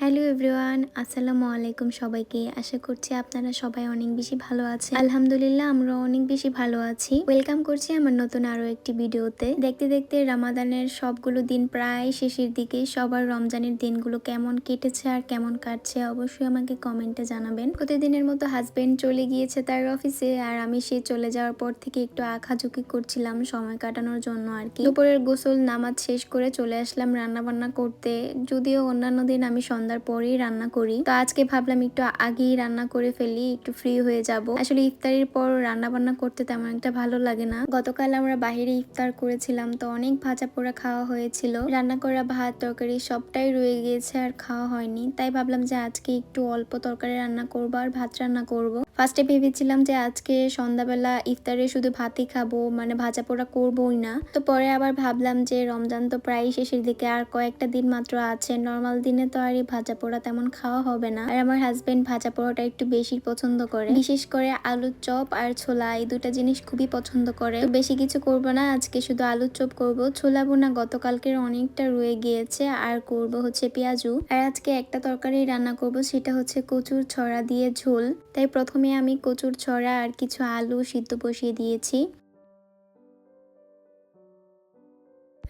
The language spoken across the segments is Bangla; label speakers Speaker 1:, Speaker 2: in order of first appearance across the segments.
Speaker 1: হ্যালো এভরিওয়ান, আসসালামু আলাইকুম সবাইকে। আশা করছি আপনারা সবাই অনেক বেশি ভালো আছেন। আলহামদুলিল্লাহ, আমরা অনেক বেশি ভালো আছি। ওয়েলকাম করছি আমার নতুন আরও একটি ভিডিওতে। দেখতে দেখতে রামাদানের সবগুলো দিন প্রায় শেষের দিকে। সবার রমজানের দিনগুলো কেমন কেটেছে আর কেমন কাটছে অবশ্যই আমাকে কমেন্টে জানাবেন। প্রতিদিনের মতো হাজবেন্ড চলে গিয়েছে তার অফিসে আর আমি সে চলে যাওয়ার পর থেকে একটু আঁকাঝুঁকি করছিলাম সময় কাটানোর জন্য আর কি। দুপুরের গোসল, নামাজ শেষ করে চলে আসলাম রান্না বান্না করতে। যদিও অন্যান্য দিন আমি সন্ধ্যার পরেই রান্না করি। তো আজকে ভাবলাম একটু আগেই রান্না করে ফেলি, একটু ফ্রি হয়ে যাব। আসলে ইফতারির পর রান্না বান্না করতে তেমন একটা ভালো লাগে না। গতকাল আমরা বাহিরে ইফতার করেছিলাম, তো অনেক ভাজা পোড়া খাওয়া হয়েছিল। রান্না করা ভাত, তরকারি সবটাই রয়ে গিয়েছে আর খাওয়া হয়নি। তাই ভাবলাম যে আজকে একটু অল্প তরকারি রান্না করব আর ভাত রান্না করব। ফার্স্টে ভেবেছিলাম যে আজকে সন্ধ্যাবেলা ইফতারে শুধু ভাতই খাব মানে ভাজা পোড়া করবোই না। তো পরে আবার ভাবলাম যে রমজান তো প্রায় শেষের দিকে, আর কয়েকটা দিন মাত্র আছে। নর্মাল দিনে তো আর এই ভাজা পোড়া তেমন খাওয়া হবে না। আর আমার হাজবেন্ড ভাজা পোড়াটা একটু বেশি পছন্দ করে। বিশেষ করে আলুর চপ আর ছোলা, এই দুটা জিনিস খুবই পছন্দ করে। বেশি কিছু করব না, আজকে শুধু আলুর চপ করব। ছোলা বোনা গতকালকের অনেকটা রয়ে গিয়েছে, আর করব হচ্ছে পেঁয়াজু। আর আজকে একটা তরকারি রান্না করব, সেটা হচ্ছে কচুর ছড়া দিয়ে ঝোল। তাই প্রথমে আমি কচুর ছড়া আর কিছু আলু সিদ্ধ বসিয়ে দিয়েছি।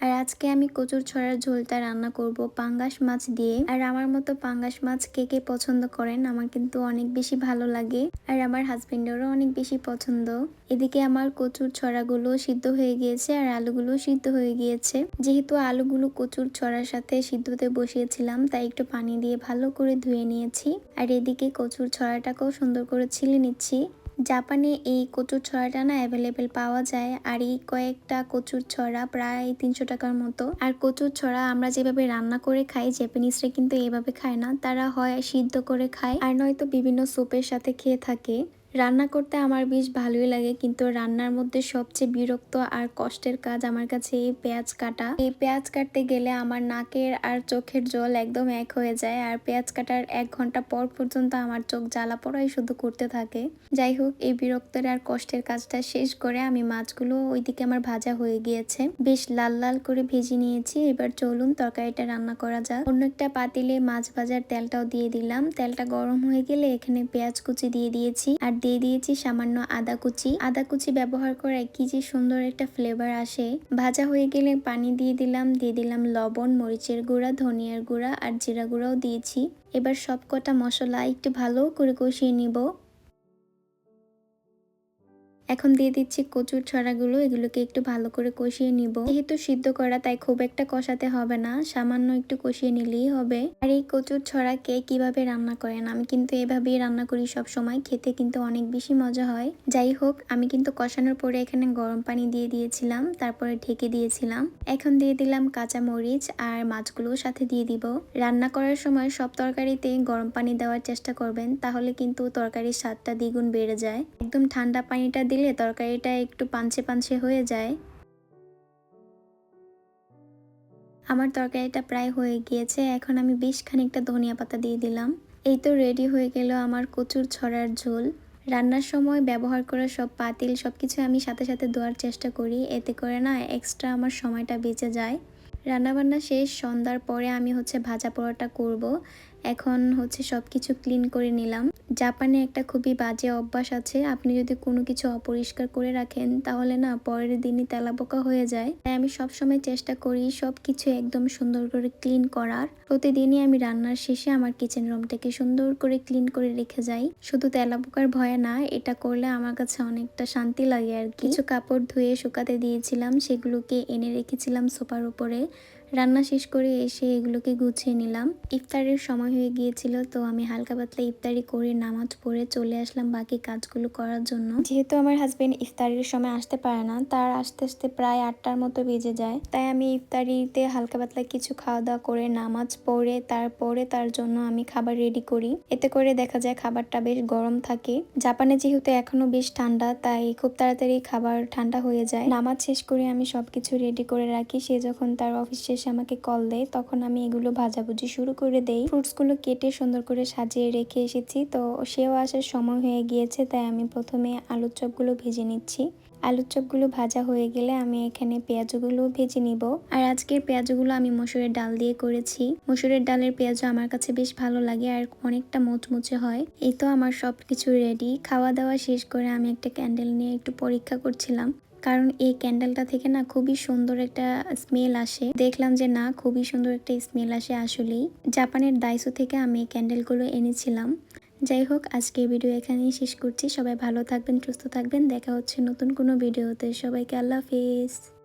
Speaker 1: আর আজকে আমি কচুর ছড়ার ঝোলটা রান্না করব পাঙ্গাস মাছ দিয়ে। আর আমার মতো পাঙ্গাস মাছ কে কে পছন্দ করেন আমার কিন্তু অনেক বেশি ভালো লাগে। আর আমার হাজবেন্ডেরও অনেক বেশি পছন্দ। এদিকে আমার কচুর ছড়াগুলো সিদ্ধ হয়ে গিয়েছে আর আলুগুলো সিদ্ধ হয়ে গিয়েছে। যেহেতু আলুগুলো কচুর ছড়ার সাথে সিদ্ধতে বসিয়েছিলাম, তাই একটু পানি দিয়ে ভালো করে ধুয়ে নিয়েছি। আর এদিকে কচুর ছড়াটাকেও সুন্দর করে ছিলে নিচ্ছি। জাপানে এই কচুর ছড়াটা না অ্যাভেলেবেল পাওয়া যায়, আর এই কয়েকটা কচুর ছড়া প্রায় তিনশো টাকার মতো। আর কচুর ছড়া আমরা যেভাবে রান্না করে খাই জাপানিজরা কিন্তু এভাবে খায় না। তারা হয় সিদ্ধ করে খায়, আর নয়তো বিভিন্ন সুপের সাথে খেয়ে থাকে। রান্না করতে আমার বেশ ভালোই লাগে, কিন্তু রান্নার মধ্যে সবচেয়ে বিরক্ত আর কষ্টের কাজ আমার কাছে এই পেঁয়াজ কাটা। এই পেঁয়াজ কাটতে গেলে আমার নাকের আর চোখের জল একদম এক হয়ে যায়, আর পেঁয়াজ কাটার এক ঘণ্টা পর পর্যন্ত আমার চোখ জ্বালা পড়াই শুধু করতে থাকে। যাই হোক, এই বিরক্তের আর কষ্টের কাজটা শেষ করে আমি মাছগুলো ওইদিকে আমার ভাজা হয়ে গিয়েছে। বেশ লাল লাল করে ভেজে নিয়েছি, এবার চলুন তরকারিটা রান্না করা যাক। অন্য একটা পাতিলে মাছ ভাজার তেলটাও দিয়ে দিলাম। তেলটা গরম হয়ে গেলে এখানে পেঁয়াজ কুচি দিয়ে দিয়েছি, আর দিয়ে দিয়েছি সামান্য আদা কুচি। আদা কুচি ব্যবহার করায় কি যে সুন্দর একটা ফ্লেভার আসে। ভাজা হয়ে গেলে পানি দিয়ে দিলাম দিয়ে দিলাম লবণ, মরিচের গুঁড়া, ধনিয়ার গুঁড়া আর জিরা গুঁড়াও দিয়েছি। এবার সব কটা মশলা একটু ভালো করে কষিয়ে নিব। এখন দিয়ে দিচ্ছি কচুর ছড়াগুলো, এগুলোকে একটু ভালো করে কষিয়ে নিব। যেহেতু সিদ্ধ করা, তাই খুব একটা কষাতে হবে না, সামান্য একটু কষিয়ে নিলেই হবে। আর এই কচুর ছড়াকে কীভাবে রান্না করেন? আমি কিন্তু এভাবেই রান্না করি সব সময় খেতে কিন্তু অনেক বেশি মজা হয়। যাই হোক, আমি কিন্তু কষানোর পরে এখানে গরম পানি দিয়ে দিয়েছিলাম, তারপরে ঢেকে দিয়েছিলাম। এখন দিয়ে দিলাম কাঁচা মরিচ আর মাছগুলোও সাথে দিয়ে দিব। রান্না করার সময় সব তরকারিতে গরম পানি দেওয়ার চেষ্টা করবেন, তাহলে কিন্তু তরকারির স্বাদটা দ্বিগুণ বেড়ে যায়। একদম ঠান্ডা পানিটা দিলে দিলে তরকারিটা একটু পাঞ্চে পাঞ্চে হয়ে যায়। আমার তরকারিটা প্রায় হয়ে গিয়েছে, এখন আমি বেশ খানিকটা ধনিয়া পাতা দিয়ে দিলাম। এই তো রেডি হয়ে গেল আমার কচুর ছড়ার ঝোল। রান্নার সময় ব্যবহার করা সব পাতিল সব কিছু আমি সাথে সাথে ধোয়ার চেষ্টা করি, এতে করে না এক্সট্রা আমার সময়টা বেঁচে যায়। রান্নাবান্না শেষ, সন্ধ্যার পরে আমি হচ্ছে ভাজা পোড়াটা করব। এখন হচ্ছে সব কিছু ক্লিন করে নিলাম। জাপানে একটা খুবই বাজে অভ্যাস আছে। আপনি যদি কোনো কিছু অপরিষ্কার করে রাখেন, তাহলে না পরের দিনই তেলাপোকা হয়ে যায়। তাই আমি সবসময় চেষ্টা করি সব কিছু একদম সুন্দর করে ক্লিন করার। প্রতিদিনই আমি রান্নার শেষে আমার কিচেন রুমটাকে সুন্দর করে ক্লিন করে রেখে যাই। শুধু তেলাপোকার ভয়ে না, এটা করলে আমার কাছে অনেকটা শান্তি লাগে আর কিছু কাপড় ধুয়ে শুকাতে দিয়েছিলাম, সেগুলোকে এনে রেখেছিলাম সোফার উপরে। রান্না শেষ করে এসে এগুলোকে গুছিয়ে নিলাম। ইফতারের সময় হয়ে গিয়েছিল, তো আমি হালকা পাতলা ইফতারি করে নামাজ পড়ে চলে আসলাম বাকি কাজগুলো করার জন্য। যেহেতু আমার হাজবেন্ড ইফতারির সময় আসতে পারে না, তার আসতে আসতে প্রায় আটটার মতো বেজে যায়। তাই আমি ইফতারিতে হালকা পাতলা কিছু খাওয়া দাওয়া করে নামাজ পড়ে, তারপরে তার জন্য আমি খাবার রেডি করি। এতে করে দেখা যায় খাবারটা বেশ গরম থাকে। জাপানে যেহেতু এখনও বেশ ঠান্ডা, তাই খুব তাড়াতাড়ি খাবার ঠান্ডা হয়ে যায়। নামাজ শেষ করে আমি সবকিছু রেডি করে রাখি। সে যখন তার অফিস শেষ এসে আমাকে কল দেয়, তখন আমি এগুলো ভাজাভুজি শুরু করে দেই। ফ্রুটসগুলো কেটে সুন্দর করে সাজিয়ে রেখে এসেছি, তো সেও আসার সময় হয়ে গিয়েছে, তাই আমি প্রথমে আলুর চপগুলো ভেজে নিচ্ছি। আলুর চপগুলো ভাজা হয়ে গেলে আমি এখানে পেঁয়াজগুলো ভেজে নিব। আর আজকের পেঁয়াজগুলো আমি মসুরের ডাল দিয়ে করেছি। মসুরের ডালের পেঁয়াজ আমার কাছে বেশ ভালো লাগে আর অনেকটা মুচমুচে হয়। এই তো আমার সব কিছু রেডি খাওয়া দাওয়া শেষ করে আমি একটা ক্যান্ডেল নিয়ে একটু পরীক্ষা করছিলাম। কারণ এই ক্যান্ডেলটা থেকে না খুবই সুন্দর একটা স্মেল আসে। দেখলাম যে না, খুবই সুন্দর একটা স্মেল আসে আসলেই। জাপানের দাইসো থেকে আমি এই ক্যান্ডেলগুলো এনেছিলাম। যাই হোক, আজকে ভিডিও এখানেই শেষ করছি। সবাই ভালো থাকবেন, সুস্থ থাকবেন। দেখা হচ্ছে নতুন কোনো ভিডিওতে। সবাইকে আল্লাহ হাফিজ।